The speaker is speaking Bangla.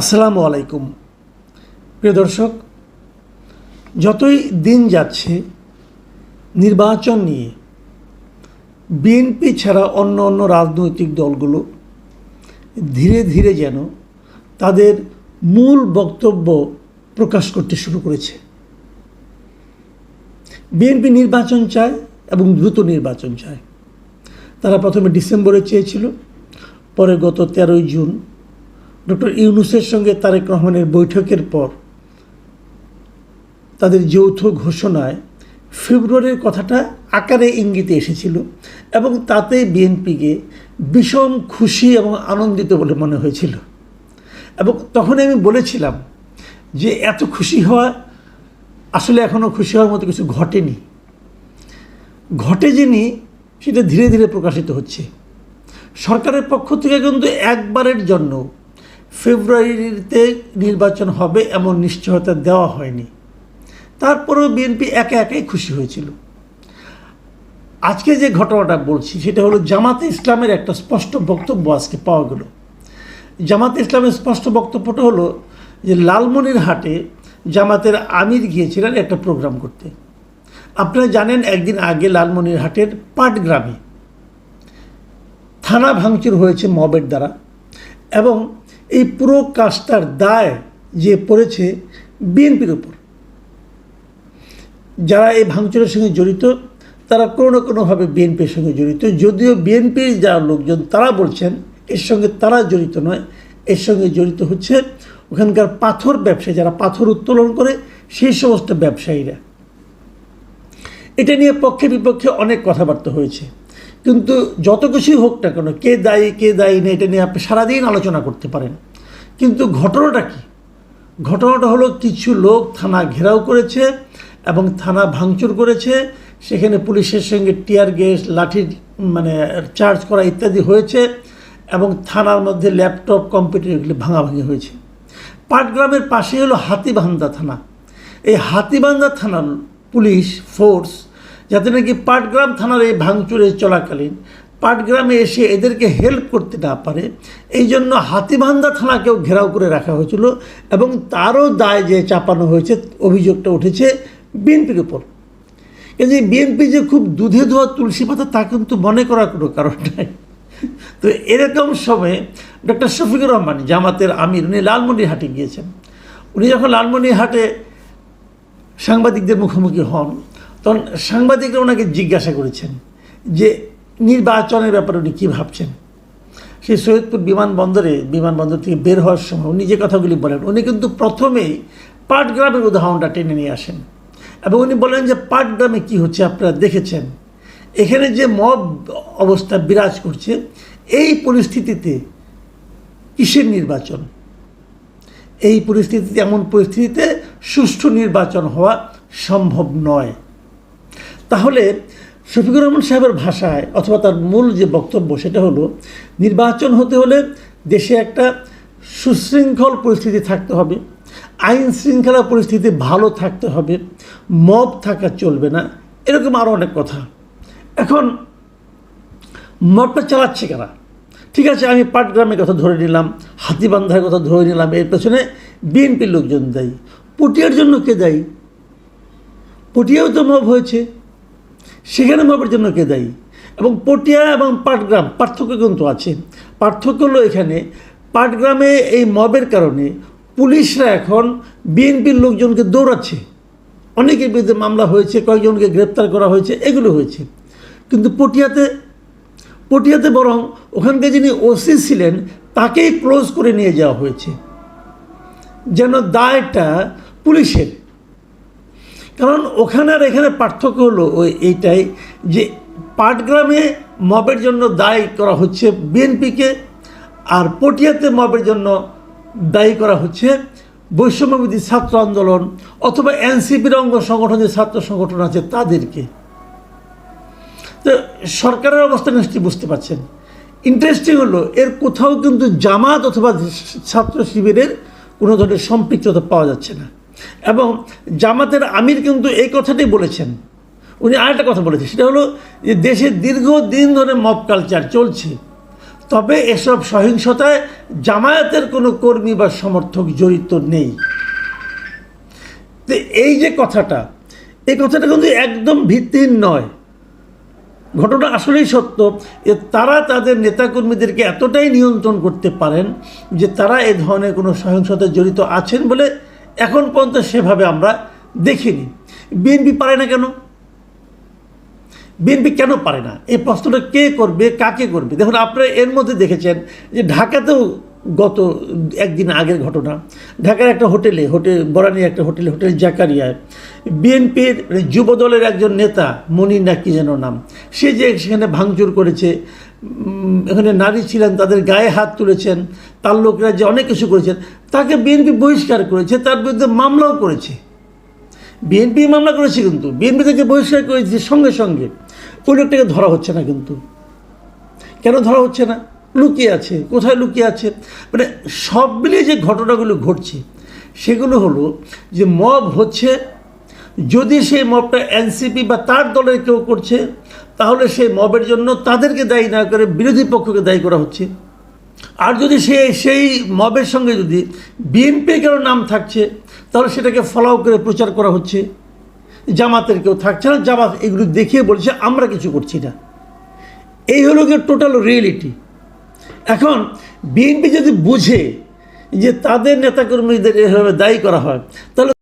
আসসালামু আলাইকুম। প্রিয় দর্শক, যতই দিন যাচ্ছে, নির্বাচন নিয়ে বিএনপি ছাড়া অন্য অন্য রাজনৈতিক দলগুলো ধীরে ধীরে যেন তাদের মূল বক্তব্য প্রকাশ করতে শুরু করেছে। বিএনপি নির্বাচন চায় এবং দ্রুত নির্বাচন চায়। তারা প্রথমে ডিসেম্বরে চেয়েছিল, পরে গত তেরোই জুন ডক্টর ইউনুসের সঙ্গে তারেক রহমানের বৈঠকের পর তাদের যৌথ ঘোষণায় ফেব্রুয়ারির কথাটা আকারে ইঙ্গিতে এসেছিল এবং তাতে বিএনপিকে বিষম খুশি এবং আনন্দিত বলে মনে হয়েছিল। এবং তখন আমি বলেছিলাম যে এত খুশি হওয়া আসলে এখনও খুশি হওয়ার মতো কিছু ঘটেনি। ঘটে যিনি, সেটা ধীরে ধীরে প্রকাশিত হচ্ছে। সরকারের পক্ষ থেকে কিন্তু একবারের জন্য ফেব্রুয়ারিতে নির্বাচন হবে এমন নিশ্চয়তা দেওয়া হয়নি। তারপরেও বিএনপি একে একাই খুশি হয়েছিল। আজকে যে ঘটনাটা বলছি, সেটা হলো জামাতে ইসলামের একটা স্পষ্ট বক্তব্য আজকে পাওয়া গেল। জামাতে ইসলামের স্পষ্ট বক্তব্যটা হলো যে লালমনিরহাটে জামাতের আমির গিয়েছিলেন একটা প্রোগ্রাম করতে। আপনারা জানেন, একদিন আগে লালমনির লালমনিরহাটের পাটগ্রামে থানা ভাঙচুর হয়েছে মবের দ্বারা এবং এই পুরো কাজটার দায় যে পড়েছে বিএনপির উপর। যারা এই ভাঙচুরের সঙ্গে জড়িত, তারা কোনো না কোনোভাবে বিএনপির সঙ্গে জড়িত। যদিও বিএনপির যারা লোকজন তারা বলছেন, এর সঙ্গে তারা জড়িত নয়, এর সঙ্গে জড়িত হচ্ছে ওখানকার পাথর ব্যবসায়ী, যারা পাথর উত্তোলন করে সেই সমস্ত ব্যবসায়ীরা। এটা নিয়ে পক্ষে বিপক্ষে অনেক কথাবার্তা হয়েছে। কিন্তু যত কিছুই হোক না কেন, কে দায়ী কে দায়ী না এটা নিয়ে আপনি সারাদিন আলোচনা করতে পারেন। কিন্তু ঘটনাটা কি? ঘটনাটা হলো কিছু লোক থানা ঘেরাও করেছে এবং থানা ভাঙচুর করেছে। সেখানে পুলিশের সঙ্গে টিয়ার গ্যাস লাঠির মানে চার্জ করা ইত্যাদি হয়েছে এবং থানার মধ্যে ল্যাপটপ, কম্পিউটার এগুলি ভাঙাভাঙি হয়েছে। পাটগ্রামের পাশে হলো হাতিবান্ধা থানা। এই হাতিবান্ধা থানার পুলিশ, ফোর্স যাতে নাকি পাটগ্রাম থানার এই ভাঙচুরে চলাকালীন পাটগ্রামে এসে এদেরকে হেল্প করতে না পারে এই জন্য হাতিবান্ধা থানাকেও ঘেরাও করে রাখা হয়েছিল এবং তারও দায় যে চাপানো হয়েছে, অভিযোগটা উঠেছে বিএনপির উপর। কিন্তু বিএনপি যে খুব দুধে ধোয়া তুলসী পাতা, তা কিন্তু মনে করার কোনো কারণ নাই। তো এরকম সময়ে ডক্টর শফিকুর রহমান জামাতের আমির, উনি লালমনিরহাটে গিয়েছেন। উনি যখন লালমনিরহাটে সাংবাদিকদের মুখোমুখি হন তখন সাংবাদিকরা ওনাকে জিজ্ঞাসা করেছেন যে নির্বাচনের ব্যাপারে উনি কী ভাবছেন? সেই সৈয়দপুর বিমানবন্দরে, বিমানবন্দর থেকে বের হওয়ার সময় উনি যে কথাগুলি বলেন, উনি কিন্তু প্রথমেই পাটগ্রামের উদাহরণটা টেনে নিয়ে আসেন। এবং উনি বলেন যে পাটগ্রামে কী হচ্ছে আপনারা দেখেছেন? এখানে যে মব অবস্থা বিরাজ করছে, এই পরিস্থিতিতে কিসের নির্বাচন? এই পরিস্থিতিতে, এমন পরিস্থিতিতে সুষ্ঠু নির্বাচন হওয়া সম্ভব নয়। তাহলে শফিকুর রহমান সাহেবের ভাষায় অথবা তার মূল যে বক্তব্য সেটা হলো, নির্বাচন হতে হলে দেশে একটা সুশৃঙ্খল পরিস্থিতি থাকতে হবে, আইন শৃঙ্খলা পরিস্থিতি ভালো থাকতে হবে, মব থাকা চলবে না, এরকম আরও অনেক কথা। এখন মবটা চালাচ্ছে কারা? ঠিক আছে, আমি পাটগ্রামের কথা ধরে নিলাম, হাতিবান্ধার কথা ধরে নিলাম, এর পেছনে বিএনপির লোকজন দেয়। পটিয়ার জন্য কে দেয়? পটিয়াও তো মব হয়েছে। সেখানে মবের জন্য কে দায়ী? এবং পটিয়া এবং পাটগ্রাম, পার্থক্য কিন্তু আছে? পার্থক্য হলো এখানে, পাটগ্রামে এই মবের কারণে পুলিশরা এখন বিএনপির লোকজনকে দৌড়াচ্ছে। অনেকের বিরুদ্ধে মামলা হয়েছে, কয়েকজনকে গ্রেপ্তার করা হয়েছে, এগুলো হয়েছে। কিন্তু পটিয়াতে পটিয়াতে বরং ওখানকার যিনি ওসি ছিলেন, তাকেই ক্লোজ করে নিয়ে যাওয়া হয়েছে। যেন দায়টা পুলিশের। কারণ ওখানে আর এখানে পার্থক্য হলো ওই এইটাই যে পাটগ্রামে মবের জন্য দায়ী করা হচ্ছে বিএনপিকে আর পটিয়াতে মবের জন্য দায়ী করা হচ্ছে বৈষম্যবিধি ছাত্র আন্দোলন অথবা এনসিপির অঙ্গ সংগঠন যে ছাত্র সংগঠন আছে তাদেরকে। তো সরকারের অবস্থা নিশ্চয়ই বুঝতে পারছেন? ইন্টারেস্টিং হলো এর কোথাও কিন্তু জামাত অথবা ছাত্র শিবিরের কোনো ধরনের সম্পৃক্ততা পাওয়া যাচ্ছে না। এবং জামাতের আমির কিন্তু এই কথাটাই বলেছেন। উনি আরেকটা কথা বলেছেন, সেটা হলো যে দেশে দীর্ঘদিন ধরে মব কালচার চলছে। তবে এসব সহিংসতায় জামায়াতের কোনো কর্মী বা সমর্থক জড়িত নেই। তো এই যে কথাটা, এই কথাটা কিন্তু একদম ভিত্তিহীন নয়। ঘটনা আসলেই সত্য যে তারা তাদের নেতাকর্মীদেরকে এতটাই নিয়ন্ত্রণ করতে পারেন যে তারা এ ধরনের কোনো সহিংসতায় জড়িত আছেন বলে এখন পর্যন্ত সেভাবে আমরা দেখিনি। বিএনপি পারে না কেন? বিএনপি কেন পারে না? এই প্রশ্নটা কে করবে, কাকে করবে? দেখুন, আপনারা এর মধ্যে দেখেছেন যে ঢাকাতেও গত একদিন আগের ঘটনা। ঢাকার একটা হোটেলে হোটেল বরানি একটা হোটেলে, হোটেল জাকারিয়ায় বিএনপির যুব দলের একজন নেতা, মনির না কি যেন নাম, সে যে সেখানে ভাঙচুর করেছে এখানে নারী ছিলেন, তাদের গায়ে হাত তুলেছেন, তার লোকেরা যে অনেক কিছু করেছেন, তাকে বিএনপি বহিষ্কার করেছে, তার বিরুদ্ধে মামলাও করেছে। বিএনপি মামলা করেছে কিন্তু বিএনপি থেকে বহিষ্কার করেছে সঙ্গে সঙ্গে, ওই লোকটাকে ধরা হচ্ছে না কিন্তু। কেন ধরা হচ্ছে না? লুকিয়ে আছে, কোথায় লুকিয়ে আছে? মানে সব মিলিয়ে যে ঘটনাগুলো ঘটছে, সেগুলো হলো যে মব হচ্ছে যদি সেই মবটা এনসিপি বা তার দলের কেউ করছে, তাহলে সেই মবের জন্য তাদেরকে দায়ী না করে বিরোধী পক্ষকে দায়ী করা হচ্ছে। আর যদি সে সেই মবের সঙ্গে যদি বিএনপি কেউ নাম থাকছে, তাহলে সেটাকে ফলাও করে প্রচার করা হচ্ছে। জামাতের কেউ থাকছে না, জামাত এগুলো দেখিয়ে বলছে, আমরা কিছু করছি না। এই হলো গিয়ে টোটাল রিয়েলিটি। এখন বিএনপি যদি বুঝে যে তাদের নেতাকর্মীদের এভাবে দায়ী করা হয়, তাহলে